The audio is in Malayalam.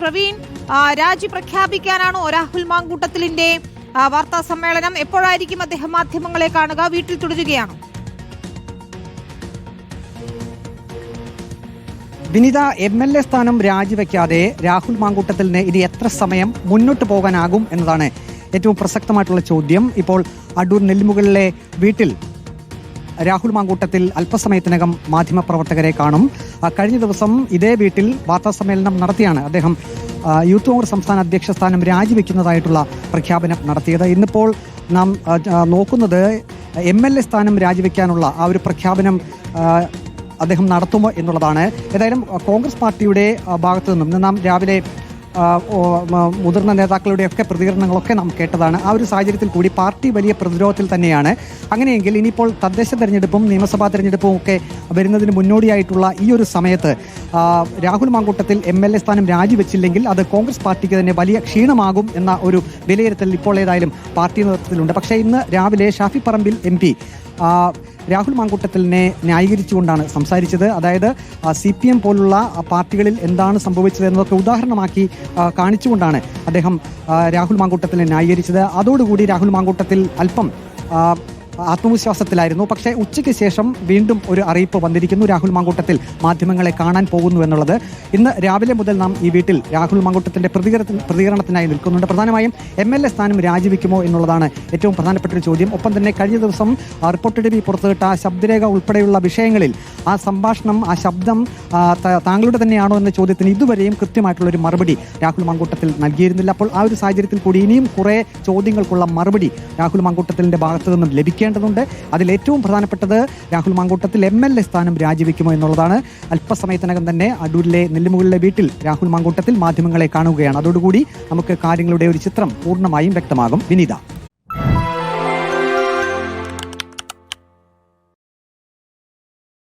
പ്രവീൺ രാജി പ്രഖ്യാപിക്കാനാണ് രാഹുൽ മാങ്കൂട്ടത്തിലിന്റെ വാർത്താ സമ്മേളനം? എപ്പോഴായിരിക്കും അദ്ദേഹം മാധ്യമങ്ങളെ കാണുക? വീട്ടിൽ തുടരുകയാണോ? വിനിത എം എൽ എ സ്ഥാനം രാജിവെക്കാതെ രാഹുൽ മാങ്കൂട്ടത്തിന് ഇനി എത്ര സമയം മുന്നോട്ട് പോകാനാകും എന്നതാണ് ഏറ്റവും പ്രസക്തമായിട്ടുള്ള ചോദ്യം. ഇപ്പോൾ അടൂർ നെല്ലിമുകളിലെ വീട്ടിൽ രാഹുൽ മാങ്കൂട്ടത്തിൽ അല്പസമയത്തിനകം മാധ്യമപ്രവർത്തകരെ കാണും. കഴിഞ്ഞ ദിവസം ഇതേ വീട്ടിൽ വാർത്താ സമ്മേളനം നടത്തിയാണ് അദ്ദേഹം യൂത്ത് കോൺഗ്രസ് സംസ്ഥാന അധ്യക്ഷ സ്ഥാനം രാജിവെക്കുന്നതായിട്ടുള്ള പ്രഖ്യാപനം നടത്തിയത്. ഇന്നിപ്പോൾ നാം നോക്കുന്നത് എം എൽ എ സ്ഥാനം രാജിവെക്കാനുള്ള ആ ഒരു പ്രഖ്യാപനം അദ്ദേഹം നടത്തുമോ എന്നുള്ളതാണ്. ഏതായാലും കോൺഗ്രസ് പാർട്ടിയുടെ ഭാഗത്തു നിന്നും നാം രാവിലെ മുതിർന്ന നേതാക്കളുടെയൊക്കെ പ്രതികരണങ്ങളൊക്കെ നാം കേട്ടതാണ്. ആ ഒരു സാഹചര്യത്തിൽ കൂടി പാർട്ടി വലിയ പ്രതിരോധത്തിൽ തന്നെയാണ്. അങ്ങനെയെങ്കിൽ ഇനിയിപ്പോൾ തദ്ദേശ തെരഞ്ഞെടുപ്പും നിയമസഭാ തെരഞ്ഞെടുപ്പും ഒക്കെ വരുന്നതിന് മുന്നോടിയായിട്ടുള്ള ഈ ഒരു സമയത്ത് Rahul Mamkootathil M L A സ്ഥാനം രാജിവെച്ചില്ലെങ്കിൽ അത് കോൺഗ്രസ് പാർട്ടിക്ക് തന്നെ വലിയ ക്ഷീണമാകും എന്ന ഒരു വിലയിരുത്തൽ ഇപ്പോൾ ഏതായാലും പാർട്ടി നേതൃത്വത്തിലുണ്ട്. പക്ഷേ ഇന്ന് രാവിലെ ഷാഫി പറമ്പിൽ എം പി രാഹുൽ മാങ്കൂട്ടത്തിലിനെ ന്യായീകരിച്ചുകൊണ്ടാണ് സംസാരിച്ചത്. അതായത് സി പി എം പോലുള്ള പാർട്ടികളിൽ എന്താണ് സംഭവിച്ചത് എന്നതൊക്കെ ഉദാഹരണമാക്കി കാണിച്ചുകൊണ്ടാണ് അദ്ദേഹം രാഹുൽ മാങ്കൂട്ടത്തിനെ ന്യായീകരിച്ചത്. അതോടുകൂടി രാഹുൽ മാങ്കൂട്ടത്തിൽ അല്പം ആത്മവിശ്വാസത്തിലായിരുന്നു. പക്ഷേ ഉച്ചയ്ക്ക് ശേഷം വീണ്ടും ഒരു അറിയിപ്പ് വന്നിരിക്കുന്നു രാഹുൽ മാങ്കൂട്ടത്തിൽ. മാധ്യമങ്ങളെ കാണാൻ പോകുന്നു എന്നുള്ളത്. ഇന്ന് രാവിലെ മുതൽ നാം ഈ വീട്ടിൽ രാഹുൽ മാങ്കൂട്ടത്തിന്റെ പ്രതികരണത്തിന് പ്രതികരണത്തിനായി നിൽക്കുന്നുണ്ട്. പ്രധാനമായും എം എൽ എ സ്ഥാനം രാജിവെക്കുമോ എന്നുള്ളതാണ് ഏറ്റവും പ്രധാനപ്പെട്ട ഒരു ചോദ്യം. ഒപ്പം തന്നെ കഴിഞ്ഞ ദിവസം റിപ്പോർട്ട് ടി വി പുറത്തുവിട്ട ശബ്ദരേഖ ഉൾപ്പെടെയുള്ള വിഷയങ്ങളിൽ ആ സംഭാഷണം ആ ശബ്ദം താങ്കളുടെ തന്നെയാണോ എന്ന ചോദ്യത്തിന് ഇതുവരെയും കൃത്യമായിട്ടുള്ള ഒരു മറുപടി രാഹുൽ മാങ്കൂട്ടത്തിൽ നൽകിയിരുന്നില്ല. അപ്പോൾ ആ ഒരു സാഹചര്യത്തിൽ കൂടി ഇനിയും കുറേ ചോദ്യങ്ങൾക്കുള്ള മറുപടി രാഹുൽ മാങ്കൂട്ടത്തിന്റെ ഭാഗത്തു നിന്നും ലഭിക്കേണ്ടതുണ്ട് അതിൽ ഏറ്റവും പ്രധാനപ്പെട്ടത് Rahul Mamkootathil M L A സ്ഥാനം രാജിവെക്കുമോ എന്നുള്ളതാണ്. അല്പസമയത്തിനകം തന്നെ അടൂരിലെ നെല്ലിമുകളിലെ വീട്ടിൽ രാഹുൽ മാങ്കൂട്ടത്തിൽ മാധ്യമങ്ങളെ കാണുകയാണ്. അതോടുകൂടി നമുക്ക് കാര്യങ്ങളുടെ ഒരു ചിത്രം പൂർണമായും വ്യക്തമാകും. വിനീത.